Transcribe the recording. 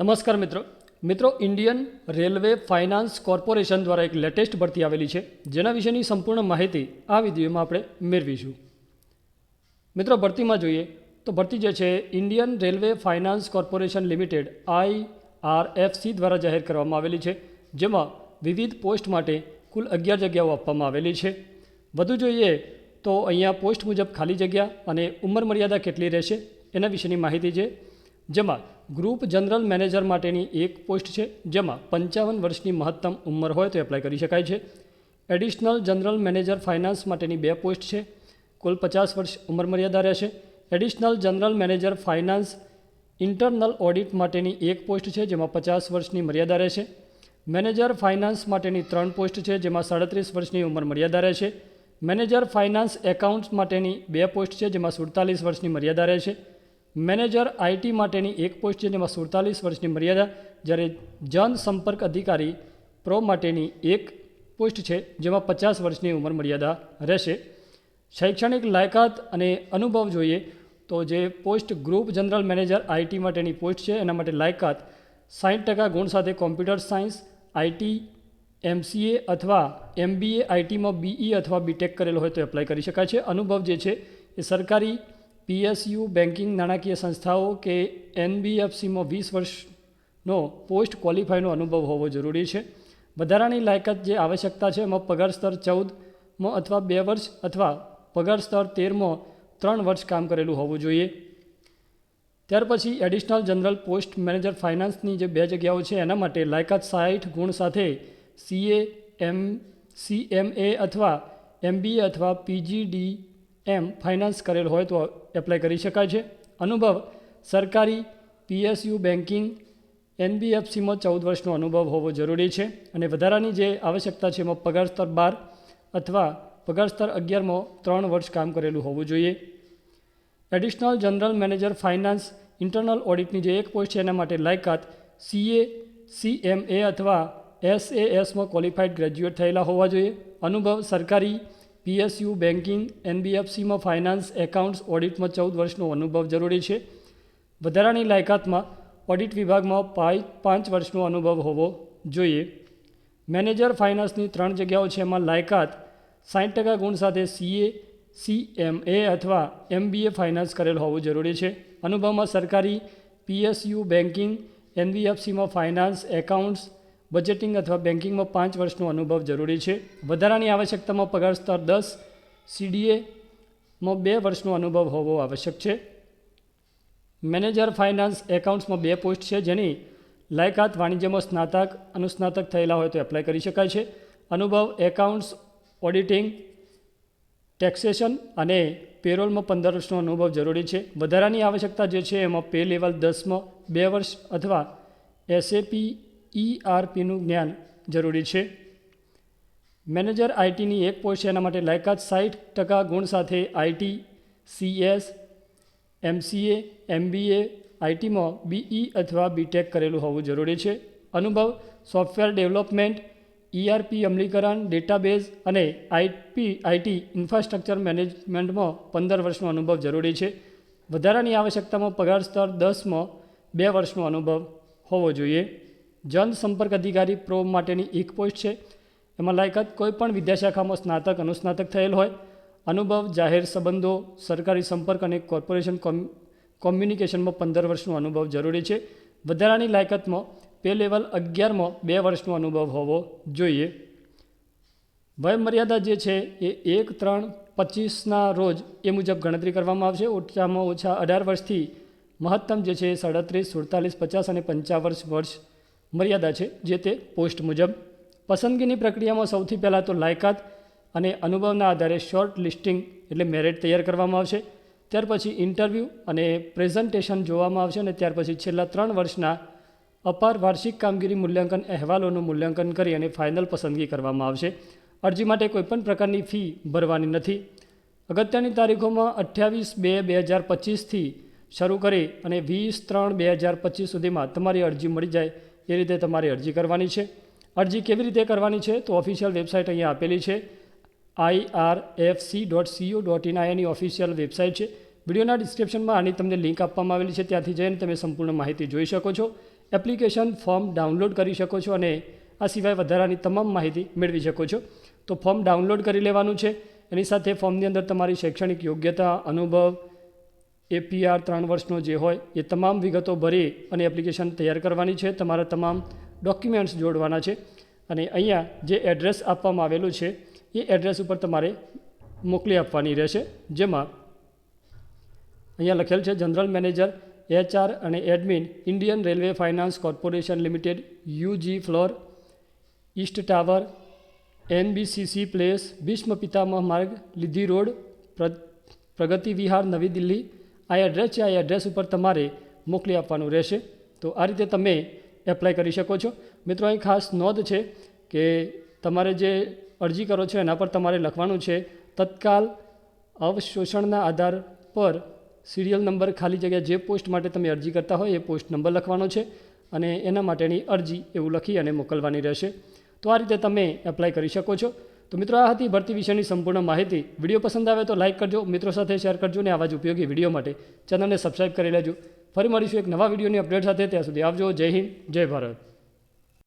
નમસ્કાર મિત્રો. મિત્રો ઇન્ડિયન રેલવે ફાઇનાન્સ કોર્પોરેશન દ્વારા એક લેટેસ્ટ ભરતી આવેલી છે, જેના વિશેની સંપૂર્ણ માહિતી આ વિડીયોમાં આપણે મેળવીશું. મિત્રો, ભરતીમાં જોઈએ તો ભરતી જે છે Indian Railway Finance Corporation Limited I R F C દ્વારા જાહેર કરવામાં આવેલી છે, જેમાં વિવિધ પોસ્ટ માટે કુલ અગિયાર જગ્યાઓ આપવામાં આવેલી છે. વધુ જોઈએ તો અહીંયા પોસ્ટ મુજબ ખાલી જગ્યા અને ઉંમર મર્યાદા કેટલી રહેશે, એના વિશેની માહિતી છે, જેમાં ગ્રુપ જનરલ મેનેજર માટેની એક પોસ્ટ છે, જેમાં પંચાવન વર્ષની મહત્તમ ઉંમર હોય તો એપ્લાય કરી શકાય છે. એડિશનલ જનરલ મેનેજર ફાઇનાન્સ માટેની બે પોસ્ટ છે, કુલ પચાસ વર્ષ ઉંમર મર્યાદા રહેશે. Additional general manager finance internal audit માટેની એક પોસ્ટ છે, જેમાં પચાસ વર્ષની મર્યાદા રહેશે. મેનેજર ફાઇનાન્સ માટેની ત્રણ પોસ્ટ છે, જેમાં સાડત્રીસ વર્ષની ઉંમર મર્યાદા રહેશે. મેનેજર ફાઇનાન્સ એકાઉન્ટ્સ માટેની બે પોસ્ટ છે, જેમાં સુડતાલીસ વર્ષની મર્યાદા રહેશે. મેનેજર આઈટી માટેની એક પોસ્ટ છે જેમાં સુડતાલીસ વર્ષની મર્યાદા, જ્યારે જનસંપર્ક અધિકારી પ્રો માટેની એક પોસ્ટ છે, જેમાં પચાસ વર્ષની ઉંમર મર્યાદા રહેશે. શૈક્ષણિક લાયકાત અને અનુભવ જોઈએ તો જે post group general manager IT માટેની પોસ્ટ છે, એના માટે લાયકાત સાઠ ટકા ગુણ સાથે કોમ્પ્યુટર સાયન્સ, આઈટી, એમસીએ અથવા એમબીએ, આઈટીમાં બીઈ અથવા બીટેક કરેલો હોય તો એપ્લાય કરી શકાય છે. અનુભવ જે છે, એ સરકારી પીએસયુ બેન્કિંગ નાણાકીય સંસ્થાઓ કે એનબીએફસીમાં વીસ વર્ષનો પોસ્ટ ક્વોલિફાઈનો અનુભવ હોવો જરૂરી છે. વધારાની લાયકાત જે આવશ્યકતા છે એમાં પગાર સ્તર ચૌદમાં અથવા બે વર્ષ અથવા પગાર સ્તર તેરમાં ત્રણ વર્ષ કામ કરેલું હોવું જોઈએ. ત્યાર પછી એડિશનલ જનરલ પોસ્ટ મેનેજર ફાઇનાન્સની જે બે જગ્યાઓ છે એના માટે લાયકાત સાઠ ગુણ સાથે સીએ એમ સી એમ એ અથવા એમબીએ અથવા પીજીડી એમ ફાઇનાન્સ કરેલ હોય તો એપ્લાય કરી શકાય છે. અનુભવ, સરકારી પીએસયુ બેન્કિંગ એનબીએફસીમાં ચૌદ વર્ષનો અનુભવ હોવો જરૂરી છે અને વધારાની જે આવશ્યકતા છે એમાં પગાર સ્તર બાર અથવા પગાર સ્તર અગિયારમાં ત્રણ વર્ષ કામ કરેલું હોવું જોઈએ. Additional general manager finance internal ઓડિટની જે એક પોસ્ટ છે એના માટે લાયકાત સીએ સીએમએ અથવા એસએએસમાં ક્વોલિફાઈડ ગ્રેજ્યુએટ થયેલા હોવા જોઈએ. અનુભવ, સરકારી પીએસયુ બેન્કિંગ એનબીએફસીમાં ફાઇનાન્સ એકાઉન્ટ્સ ઓડિટમાં ચૌદ વર્ષનો અનુભવ જરૂરી છે. વધારાની લાયકાતમાં ઓડિટ વિભાગમાં પાંચ વર્ષનો અનુભવ હોવો જોઈએ. મેનેજર ફાઇનાન્સની ત્રણ જગ્યાઓ છે. એમાં લાયકાત સાઠ ટકા ગુણ સાથે સીએ, સીએમએ અથવા એમબીએ ફાઇનાન્સ કરેલ હોવું જરૂરી છે. અનુભવમાં સરકારી પીએસયુ બેન્કિંગ એનબીએફસીમાં ફાઇનાન્સ એકાઉન્ટ્સ બજેટિંગ અથવા બેન્કિંગમાં પાંચ વર્ષનો અનુભવ જરૂરી છે. વધારાની આવશ્યકતામાં પગાર સ્તર દસ સીડીએમાં બે વર્ષનો અનુભવ હોવો આવશ્યક છે. મેનેજર ફાઇનાન્સ એકાઉન્ટ્સમાં બે પોસ્ટ છે જેની લાયકાત વાણિજ્યમાં સ્નાતક, અનુસ્નાતક થયેલા હોય તો એપ્લાય કરી શકાય છે. અનુભવ એકાઉન્ટ્સ, ઓડિટિંગ, ટેક્સેશન અને પેરોલમાં પંદર વર્ષનો અનુભવ જરૂરી છે. વધારાની આવશ્યકતા જે છે એમાં પે લેવલ દસમાં બે વર્ષ અથવા એસએપી ઈઆરપીનું જ્ઞાન જરૂરી છે. મેનેજર આઈટીની એક પોસ્ટ એના માટે લાયકાત સાઠ ટકા ગુણ સાથે આઈટી સીએસ એમસીએ એમબીએ આઈટીમાં બીઈ અથવા બીટેક કરેલું હોવું જરૂરી છે. અનુભવ, સોફ્ટવેર ડેવલપમેન્ટ ઈઆરપી અમલીકરણ, ડેટાબેઝ અને આઈપી આઈટી ઇન્ફ્રાસ્ટ્રક્ચર મેનેજમેન્ટમાં પંદર વર્ષનો અનુભવ જરૂરી છે. વધારાની આવશ્યકતામાં પગાર સ્તર દસમાં બે વર્ષનો અનુભવ હોવો જોઈએ. જનસંપર્ક અધિકારી પ્રો માટેની એક પોસ્ટ છે. એમાં લાયકાત કોઈપણ વિદ્યાશાખામાં સ્નાતક, અનુસ્નાતક થયેલ હોય, અનુભવ, જાહેર સંબંધો, સરકારી સંપર્ક અને કોર્પોરેશન કોમ, કોમ્યુનિકેશનમાં પંદર વર્ષનો અનુભવ જરૂરી છે. વધારાની લાયકાતમાં પે લેવલ અગિયારમાં બે વર્ષનો અનુભવ હોવો જોઈએ. વયમર્યાદા જે છે એ એક, ત્રણ, પચીસના રોજ એ મુજબ ગણતરી કરવામાં આવશે. ઓછામાં ઓછા અઢાર વર્ષથી મહત્તમ જે છે સાડત્રીસ, સુડતાલીસ, પચાસ અને પંચાવન વર્ષ મર્યાદા છે, જે તે પોસ્ટ મુજબ. પસંદગીની પ્રક્રિયામાં સૌથી પહેલાં તો લાયકાત અને અનુભવના આધારે શોર્ટ લિસ્ટિંગ એટલે મેરિટ તૈયાર કરવામાં આવશે. ત્યાર પછી ઇન્ટરવ્યૂ અને પ્રેઝન્ટેશન જોવામાં આવશે અને ત્યાર પછી છેલ્લા ત્રણ વર્ષના અપાર વાર્ષિક કામગીરી મૂલ્યાંકન અહેવાલોનું મૂલ્યાંકન કરી અને ફાઇનલ પસંદગી કરવામાં આવશે. અરજી માટે કોઈપણ પ્રકારની ફી ભરવાની નથી. અગત્યની તારીખોમાં અઠ્યાવીસ બે બે હજાર પચીસથી શરૂ કરી અને વીસ ત્રણ બે હજાર પચીસ સુધીમાં તમારી અરજી મળી જાય એ રીતે તમારે અરજી કરવાની છે. અરજી કેવી રીતે કરવાની છે તો ઓફિશિયલ વેબસાઇટ અહીંયા આપેલી છે. I R F C dot C O dot in આ એની ઓફિશિયલ વેબસાઇટ છે. વિડીયોના ડિસ્ક્રિપ્શનમાં આની તમને લિંક આપવામાં આવેલી છે. ત્યાંથી જઈને તમે સંપૂર્ણ માહિતી જોઈ શકો છો. એપ્લિકેશન ફોર્મ ડાઉનલોડ કરી શકો છો અને આ સિવાય વધારાની તમામ માહિતી મેળવી શકો છો. તો ફોર્મ ડાઉનલોડ કરી લેવાનું છે. એની સાથે ફોર્મની અંદર તમારી શૈક્ષણિક યોગ્યતા, અનુભવ એપીઆર ત્રણ વર્ષનો જે હોય, એ તમામ વિગતો ભરી અને એપ્લિકેશન તૈયાર કરવાની છે. તમારા તમામ ડોક્યુમેન્ટ્સ જોડવાના છે. અને અહીંયા જે એડ્રેસ આપવામાં આવેલું છે, એ એડ્રેસ ઉપર તમારે મોકલી આપવાની રહેશે. જેમાં અહીંયા લખેલ છે જનરલ મેનેજર એચઆર અને admin Indian Railway Finance Corporation Limited UG floor east tower NBCC place Bhishma Pitamah Marg Lodhi road પ્ર- પ્રગતિ વિહાર નવી દિલ્હી આ એડ્રેસ છે, આ એડ્રેસ ઉપર તમારે મોકલી આપવાનું રહેશે. તો આ રીતે તમે એપ્લાય કરી શકો છો. મિત્રો, અહીં ખાસ નોંધ છે કે તમારે જે અરજી કરો છો, એના પર તમારે લખવાનું છે, તત્કાલ અવશોષણના આધાર પર સિરિયલ નંબર ખાલી જગ્યા જે પોસ્ટ માટે તમે અરજી કરતા હોય, એ પોસ્ટ નંબર લખવાનો છે અને એના માટેની અરજી એવું લખી અને મોકલવાની રહેશે. તો આ રીતે તમે એપ્લાય કરી શકો છો. તો મિત્રો આ હતી ભરતી વિશેની સંપૂર્ણ માહિતી. વીડિયો પસંદ આવે તો લાઇક કરજો, મિત્રો સાથે શેર કરજો અને આવા જ ઉપયોગી વીડિયો માટે. ચેનલને સબસ્ક્રાઇબ કરી લેજો. ફરી મળીશું એક નવા વિડીયોની અપડેટ સાથે. ત્યાં સુધી આવજો. જય હિન્દ, જય ભારત.